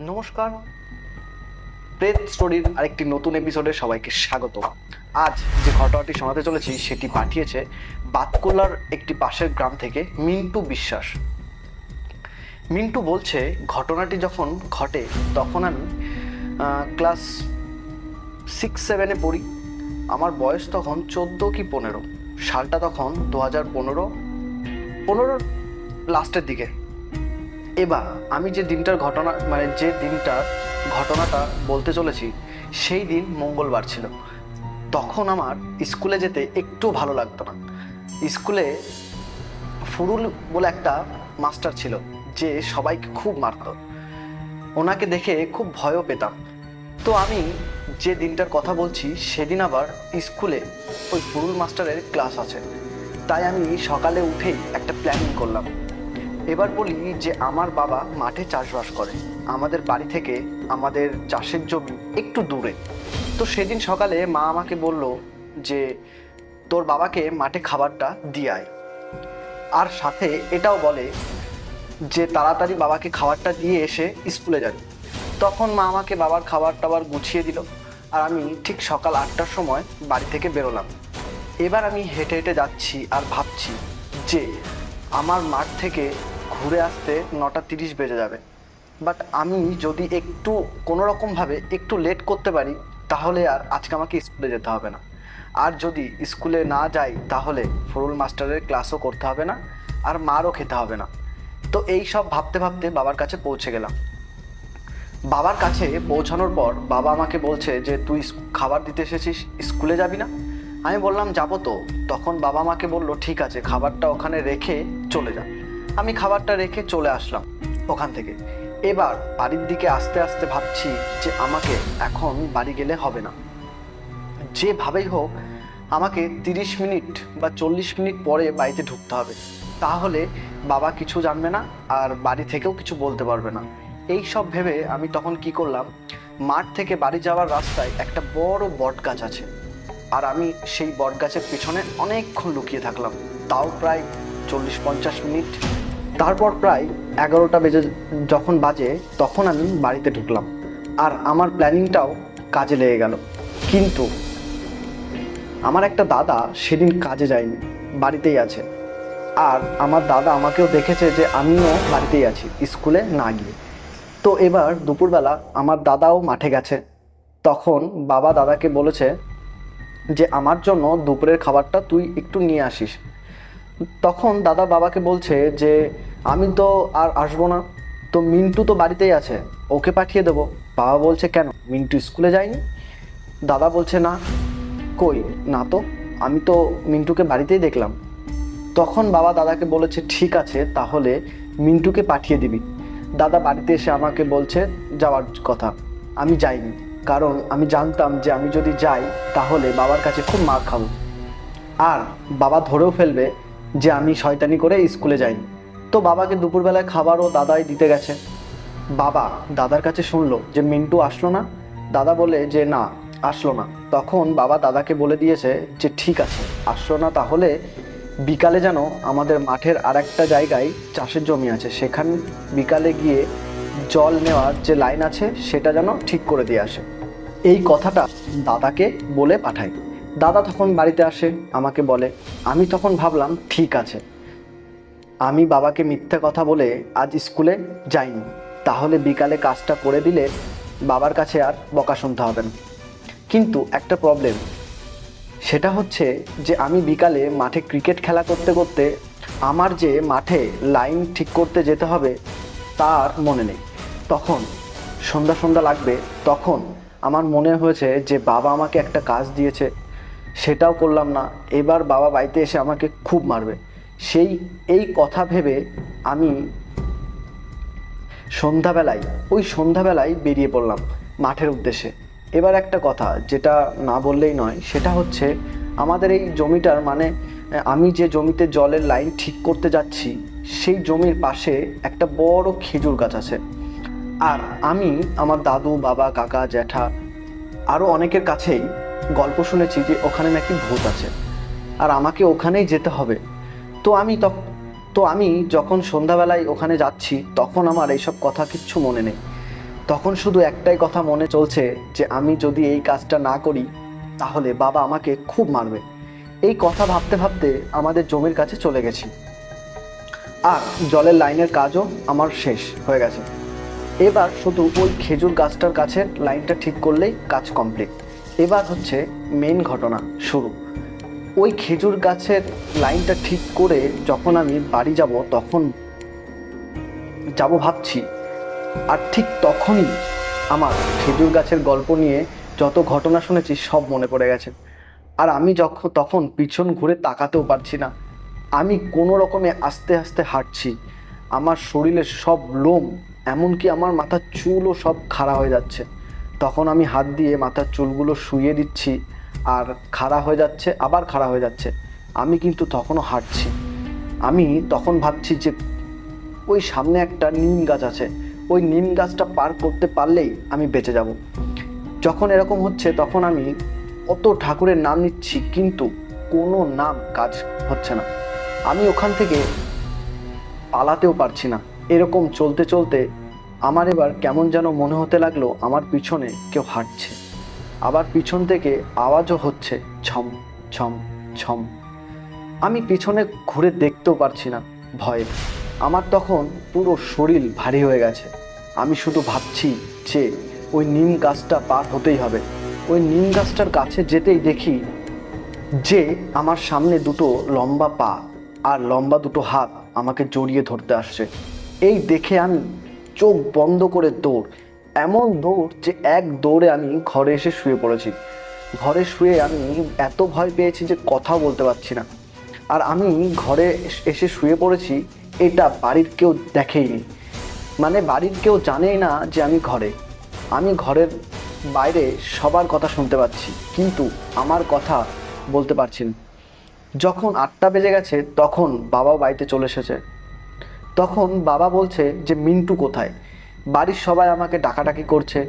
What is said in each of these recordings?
নমস্কার। প্রেত স্টোরির আরেকটি নতুন এপিসোডে সবাইকে স্বাগত। আজ যে ঘটনাটি শোনাতে চলেছি, সেটি পাঠিয়েছে বাতকুলার একটি পাশের গ্রাম থেকে মিন্টু বিশ্বাস। মিন্টু বলছে, ঘটনাটি যখন ঘটে, তখন আমি ক্লাস সিক্স সেভেনে পড়ি। আমার বয়স তখন চোদ্দ কি পনেরো। সালটা তখন দু হাজার পনেরো। পনেরোর লাস্টের দিকে। এবার আমি যে দিনটার ঘটনা মানে যে দিনটার ঘটনাটা বলতে চলেছি, সেই দিন মঙ্গলবার ছিল। তখন আমার স্কুলে যেতে একটু ভালো লাগতো না। স্কুলে ফুরুল বলে একটা মাস্টার ছিল, যে সবাইকে খুব মারতো। ওনাকে দেখে খুব ভয়ও পেতাম। তো আমি যে দিনটার কথা বলছি, সেদিন আবার স্কুলে ওই ফুরুল মাস্টারের ক্লাস আছে। তাই আমি সকালে উঠেই একটা প্ল্যানিং করলাম। এবার বলি যে আমার বাবা মাঠে চাষবাস করে। আমাদের বাড়ি থেকে আমাদের চাষের জমি একটু দূরে। তো সেদিন সকালে মা আমাকে বলল যে, তোর বাবাকে মাঠে খাবারটা দিয়ে আয়। আর সাথে এটাও বলে যে, তাড়াতাড়ি বাবাকে খাবারটা দিয়ে এসে স্কুলে যাবে। তখন মা আমাকে বাবার খাবার টাবার গুছিয়ে দিল আর আমি ঠিক সকাল আটটার সময় বাড়ি থেকে বেরোলাম। এবার আমি হেঁটে হেঁটে যাচ্ছি আর ভাবছি যে, আমার মাঠ থেকে ঘুরে আসতে নটা তিরিশ বেজে যাবে। বাট আমি যদি একটু কোনো রকমভাবে একটু লেট করতে পারি, তাহলে আর আজকে আমাকে স্কুলে যেতে হবে না। আর যদি স্কুলে না যাই, তাহলে ফরুল মাস্টারের ক্লাসও করতে হবে না, আর মারও খেতে হবে না। তো এই সব ভাবতে ভাবতে বাবার কাছে পৌঁছে গেলাম। বাবার কাছে পৌঁছানোর পর বাবা আমাকে বলছে যে, তুই খাবার দিতে এসেছিস স্কুলে যাবি না? আমি বললাম, যাব তো। তখন বাবা আমাকে বলল, ঠিক আছে, খাবারটা ওখানে রেখে চলে যা। আমি খাবারটা রেখে চলে আসলাম ওখান থেকে। এবার বাড়ির দিকে আস্তে আস্তে ভাবছি যে আমাকে এখন বাড়ি গেলে হবে না। যেভাবেই হোক, আমাকে তিরিশ মিনিট বা চল্লিশ মিনিট পরে বাড়িতে ঢুকতে হবে। তাহলে বাবা কিছু জানবে না আর বাড়ি থেকেও কিছু বলতে পারবে না। এই সব ভেবে আমি তখন কি করলাম, মাঠ থেকে বাড়ি যাওয়ার রাস্তায় একটা বড় বট গাছ আছে। আর আমি সেই বট গাছের পিছনে অনেকক্ষণ লুকিয়ে থাকলাম। তাও প্রায় চল্লিশ পঞ্চাশ মিনিট তারপর প্রায় এগারোটা বেজে যখন বাজে, তখন আমি বাড়িতে ঢুকলাম। আর আমার প্ল্যানিংটাও কাজে লেগে গেল। কিন্তু আমার একটা দাদা সেদিন কাজে যায়নি, বাড়িতেই আছে। আর আমার দাদা আমাকেও দেখেছে যে আমিও বাড়িতেই আছি, স্কুলে না গিয়ে। তো এবার দুপুরবেলা আমার দাদাও মাঠে গেছে। তখন বাবা দাদাকে বলেছে যে, আমার জন্য দুপুরের খাবারটা তুই একটু নিয়ে আসিস। তখন দাদা বাবাকে বলছে যে, আমি তো আর আসব না। তো মিন্টু তো বাড়িতেই আছে। ওকে পাঠিয়ে দেবো। বাবা বলছে, কেন? মিন্টু স্কুলে যায়নি? দাদা বলছে, না। কই? না তো। আমি তো মিন্টুকে বাড়িতেই দেখলাম। তখন বাবা দাদাকে বলেছে, ঠিক আছে, তাহলে মিন্টুকে পাঠিয়ে দিবি। দাদা বাড়িতে এসে আমাকে বলছে, যাওয়ার কথা। আমি যাইনি। কারণ আমি জানতাম যে আমি যদি যাই, তাহলে বাবার কাছে খুব মার খাব। আর বাবা ধরেও ফেলবে যে আমি শয়তানি করে স্কুলে যাইনি। তো বাবাকে দুপুরবেলায় খাবারও দাদাই দিতে গেছে। বাবা দাদার কাছে শুনলো যে মিন্টু আসলো না। দাদা বলে যে না, আসলো না। তখন বাবা দাদাকে বলে দিয়েছে যে ঠিক আছে, আসলো না তাহলে বিকালে যেন আমাদের মাঠের আর একটা জায়গায় চাষের জমি আছে। সেখান বিকালে গিয়ে জল নেওয়ার যে লাইন আছে সেটা যেন ঠিক করে দিয়ে আসে। এই কথাটা দাদাকে বলে পাঠাই দাদা তখন বাড়িতে আসে, আমাকে বলে, আমি তখন ভাবলাম, ঠিক আছে। আমি বাবাকে মিথ্যে কথা বলে আজ স্কুলে যাইনি। তাহলে বিকালে কাজটা করে দিলে বাবার কাছে আর বকা শুনতে হবে না। কিন্তু একটা প্রবলেম সেটা হচ্ছে যে আমি বিকালে মাঠে ক্রিকেট খেলা করতে করতে আমার যে মাঠে লাইন ঠিক করতে যেতে হবে, তার মনে নেই। তখন, সন্ধ্যা সন্ধ্যা লাগবে, তখন আমার মনে হয়েছে যে বাবা আমাকে একটা কাজ দিয়েছে। সেটাও করলাম না। এবার বাবা বাড়িতে এসে আমাকে খুব মারবে। সেই, এই কথা ভেবে আমি সন্ধ্যাবেলায়, ওই সন্ধ্যাবেলায় বেরিয়ে পড়লাম মাঠের উদ্দেশ্যে। এবার একটা কথা, যেটা না বললেই নয়, সেটা হচ্ছে আমাদের এই জমিটার মানে আমি যে জমিতে জলের লাইন ঠিক করতে যাচ্ছি, সেই জমির পাশে একটা বড় খেজুর গাছ আছে। আর আমি, আমার দাদু, বাবা, কাকা, জ্যাঠা আরও অনেকের কাছেই গল্প শুনেছি যে ওখানে নাকি ভূত আছে। আর আমাকে ওখানেই যেতে হবে। তো আমি তো আমি যখন সন্ধ্যাবেলায় ওখানে যাচ্ছি, তখন আমার এইসব কথা কিচ্ছু মনে নেই। তখন শুধু একটাই কথা মনে চলছে যে আমি যদি এই কাজটা না করি, তাহলে বাবা আমাকে খুব মারবে। এই কথা ভাবতে ভাবতে আমাদের জমির কাছে চলে গেছি। আর জলের লাইনের কাজও আমার শেষ হয়ে গেছে। এবার শুধু ওই খেজুর গাছটার কাছের লাইনটা ঠিক করলেই কাজ কমপ্লিট। এবার হচ্ছে মেন ঘটনা, শুরু। ওই খেজুর গাছের লাইনটা ঠিক করে যখন আমি বাড়ি যাব, তখন যাব ভাবছি, আর ঠিক তখনই আমার খেজুর গাছের গল্প নিয়ে যত ঘটনা শুনেছি, সব মনে পড়ে গেছে। আর আমি যখন তখন পিছন ঘুরে তাকাতেও পারছি না। আমি কোনো রকমে আস্তে আস্তে হাঁটছি। আমার শরীরের সব লোম, এমনকি আমার মাথার চুলও সব খাড়া হয়ে যাচ্ছে। তখন আমি হাত দিয়ে মাথার চুলগুলো শুয়ে দিচ্ছি আর খাড়া হয়ে যাচ্ছে, আবার খাড়া হয়ে যাচ্ছে। আমি কিন্তু তখনও হাঁটছি। আমি তখন ভাবছি যে ওই সামনে একটা নিম গাছ আছে। ওই নিম গাছটা পার করতে পারলেই আমি বেঁচে যাব। যখন এরকম হচ্ছে তখন আমি অত ঠাকুরের নাম নিচ্ছি কিন্তু কোনো নাম কাজ হচ্ছে না। আমি ওখান থেকে পালাতেও পারছি না। এরকম চলতে চলতে আমার এবার কেমন যেন মনে হতে লাগল আমার পিছনে কেউ হাঁটছে। আবার পিছন থেকে আওয়াজও হচ্ছে ছম ছম ছম। আমি পিছনে ঘুরে দেখতেও পারছি না, ভয়ে। আমার তখন পুরো শরীর ভারী হয়ে গেছে। আমি শুধু ভাবছি যে ওই নিম গাছটা পার হতেই হবে। ওই নিম গাছটার কাছে যেতেই দেখি যে আমার সামনে দুটো লম্বা পা আর লম্বা দুটো হাত আমাকে জড়িয়ে ধরতে আসছে। এই দেখে আমি চোখ বন্ধ করে দৌড়। এমন দৌড় যে এক দৌড়ে আমি ঘরে এসে শুয়ে পড়েছি। ঘরে শুয়ে আমি এত ভয় পেয়েছি যে কথা বলতে পারছি না। আর আমি ঘরে এস- শুয়ে পড়েছি, এটা বাড়ির কেউ দেখেইনি। মানে বাড়ির কেউ জানেই না যে আমি ঘরে। আমি ঘরের বাইরে সবার কথা শুনতে পাচ্ছি, কিন্তু আমার কথা বলতে পারছি না। যখন আটটা বেজে গেছে, তখন বাবাও বাড়িতে চলে এসেছে। তখন বাবা বলছে যে, মিন্টু কোথায়? বাড়ির সবাই আমাকে ডাকাডাকি করছে।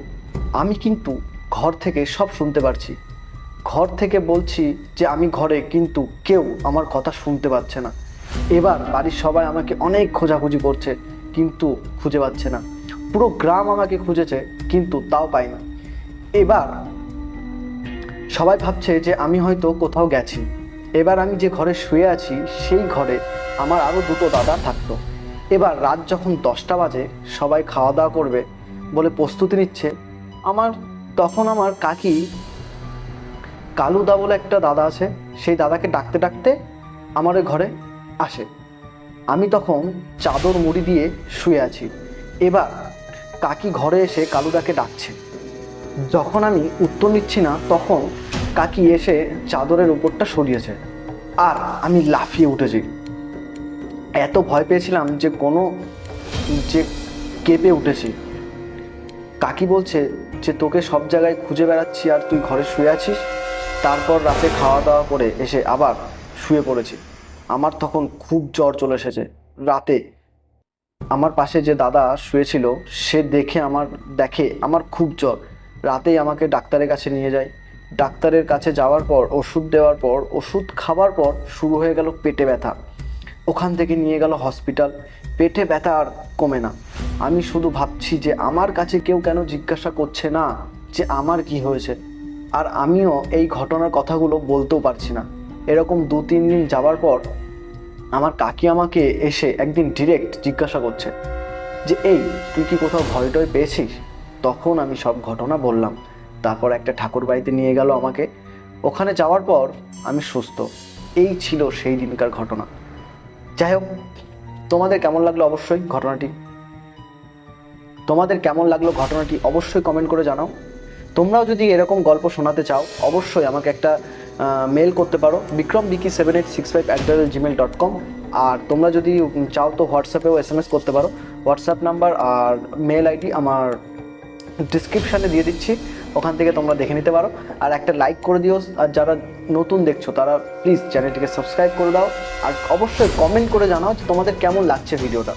আমি কিন্তু ঘর থেকে সব শুনতে পারছি। ঘর থেকে বলছি যে, আমি ঘরে কিন্তু কেউ আমার কথা শুনতে পাচ্ছে না। এবার বাড়ির সবাই আমাকে অনেক খোঁজাখুঁজি করছে, কিন্তু খুঁজে পাচ্ছে না। পুরো গ্রাম আমাকে খুঁজেছে, কিন্তু তাও পাই না। এবার সবাই ভাবছে যে, আমি হয়তো কোথাও গেছি। এবার আমি যে ঘরে শুয়ে আছি, সেই ঘরে আমার আরও দুটো দাদা থাকতো। এবার রাত যখন দশটা বাজে, সবাই খাওয়া দাওয়া করবে বলে প্রস্তুতি নিচ্ছে। আমার, তখন আমার কাকি কালুদা বলে একটা দাদা আছে, সেই দাদাকে ডাকতে ডাকতে আমার ঘরে আসে। আমি তখন চাদর মুড়ি দিয়ে শুয়ে আছি। এবার কাকি ঘরে এসে কালুদাকে ডাকছে। যখন আমি উত্তর নিচ্ছি না, তখন কাকি এসে চাদরের উপরটা সরিয়েছে। আর আমি লাফিয়ে উঠেছি। এত ভয় পেয়েছিলাম যে কোনো, যে কেঁপে উঠেছি। কাকি বলছে যে, তোকে সব জায়গায় খুঁজে বেড়াচ্ছি আর তুই ঘরে শুয়ে আছিস? তারপর রাতে খাওয়া দাওয়া করে এসে আবার শুয়ে পড়েছি। আমার তখন খুব জ্বর চলে এসেছে। রাতে আমার পাশে যে দাদা শুয়েছিল, সে দেখে আমার দেখে আমার খুব জ্বর। রাতেই আমাকে ডাক্তারের কাছে নিয়ে যায়। ডাক্তারের কাছে যাওয়ার পর, ওষুধ দেওয়ার পর, ওষুধ খাওয়ার পর শুরু হয়ে গেল পেটে ব্যথা। ওখান থেকে নিয়ে গেল হসপিটাল। পেটে ব্যথা আর কমে না। আমি শুধু ভাবছি যে আমার কাছে কেউ কেন জিজ্ঞাসা করছে না যে আমার কি হয়েছে। আর আমিও এই ঘটনার কথাগুলো বলতেও পারছি না। এরকম দু, তিন দিন যাওয়ার পর আমার কাকি আমাকে এসে একদিন ডিরেক্ট জিজ্ঞাসা করছে যে, এই, তুই কি কোথাও ভয় টয় পেয়েছিস? তখন আমি সব ঘটনা বললাম। তারপর একটা ঠাকুর বাড়িতে নিয়ে গেল আমাকে। ওখানে যাওয়ার পর আমি সুস্থ। এই ছিল সেই দিনকার ঘটনা। যাই হোক, তোমাদের কেমন লাগল অবশ্যই ঘটনাটি? তোমাদের কেমন লাগল ঘটনাটি অবশ্যই কমেন্ট করে জানাও। তোমরাও যদি এরকম গল্প শোনাতে চাও, অবশ্যই আমাকে একটা মেল করতে পারো Vikram Vicky seven eight six five at the Gmail dot com আর তোমরা যদি চাও তো হোয়াটসঅ্যাপেও এস এম এস করতে পারো। হোয়াটসঅ্যাপ নাম্বার আর মেল আইডি আমার ডিসক্রিপশানে দিয়ে দিচ্ছি। ওখান থেকে তোমরা দেখে নিতে পারো। আর একটা লাইক করে দিও, আর যারা নতুন দেখছ, তারা প্লিজ চ্যানেলটিকে সাবস্ক্রাইব করে দাও। আর অবশ্যই কমেন্ট করে জানাও যে তোমাদের কেমন লাগছে ভিডিওটা